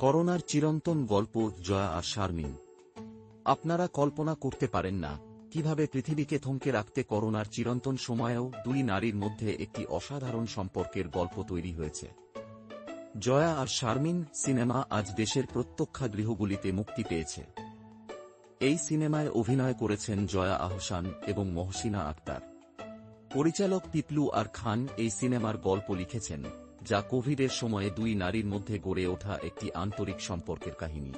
করোনার চিরন্তন গল্প জয়া আর শারমিন। আপনারা কল্পনা করতে পারেন না, কীভাবে পৃথিবীকে থমকে রাখতে করোনার চিরন্তন সময়েও দুই নারীর মধ্যে একটি অসাধারণ সম্পর্কের গল্প তৈরি হয়েছে। জয়া আর শারমিন সিনেমা আজ দেশের প্রত্যক্ষাগৃহগুলিতে মুক্তি পেয়েছে। এই সিনেমায় অভিনয় করেছেন জয়া আহসান এবং মহসিনা আক্তার। পরিচালক পিপলু আর খান এই সিনেমার গল্প লিখেছেন। যা কোভিডের সময়ে দুই নারীর মধ্যে গড়ে ওঠা একটি আন্তরিক সম্পর্কের কাহিনী।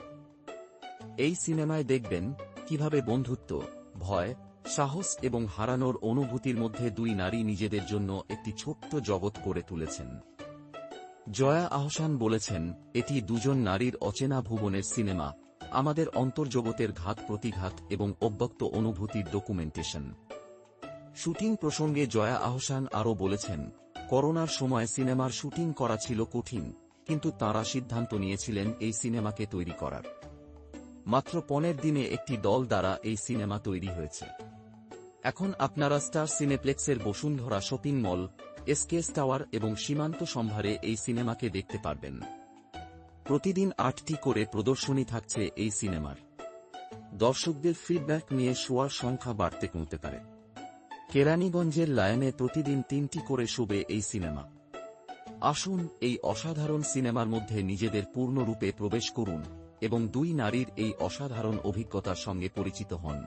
এই সিনেমায় দেখবেন কীভাবে বন্ধুত্ব, ভয়, সাহস এবং হারানোর অনুভূতির মধ্যে দুই নারী নিজেদের জন্য একটি ছোট্ট জগৎ করে তুলেছেন। জয়া আহসান বলেছেন, এটি দুজন নারীর অচেনা ভুবনের সিনেমা, আমাদের অন্তর্জগতের ঘাত প্রতিঘাত এবং অব্যক্ত অনুভূতির ডকুমেন্টেশন শুটিং প্রসঙ্গে জয়া আহসান আরও বলেছেন করোনার সময় সিনেমার শুটিং করা ছিল কঠিন, কিন্তু তাঁরা সিদ্ধান্ত নিয়েছিলেন এই সিনেমাকে তৈরি করার। মাত্র পনেরো দিনে একটি দল দ্বারা এই সিনেমা তৈরি হয়েছে। এখন আপনারা star সিনেপ্লেক্সের Bashundhara shopping mall SKS tower এবং সীমান্ত সম্ভারে এই সিনেমাকে দেখতে পারবেন। প্রতিদিন আটটি করে প্রদর্শনী থাকছে এই সিনেমার। দর্শকদের ফিডব্যাক নিয়ে শোয়ার সংখ্যা বাড়তে কমতে পারে। কেরানীগঞ্জের লায়নে প্রতিদিন তিনটি করে শুবে এই সিনেমা। আসুন এই অসাধারণ সিনেমার মধ্যে নিজেদের পূর্ণরূপে প্রবেশ করুন এবং দুই নারীর এই অসাধারণ অভিজ্ঞতার সঙ্গে পরিচিত হন।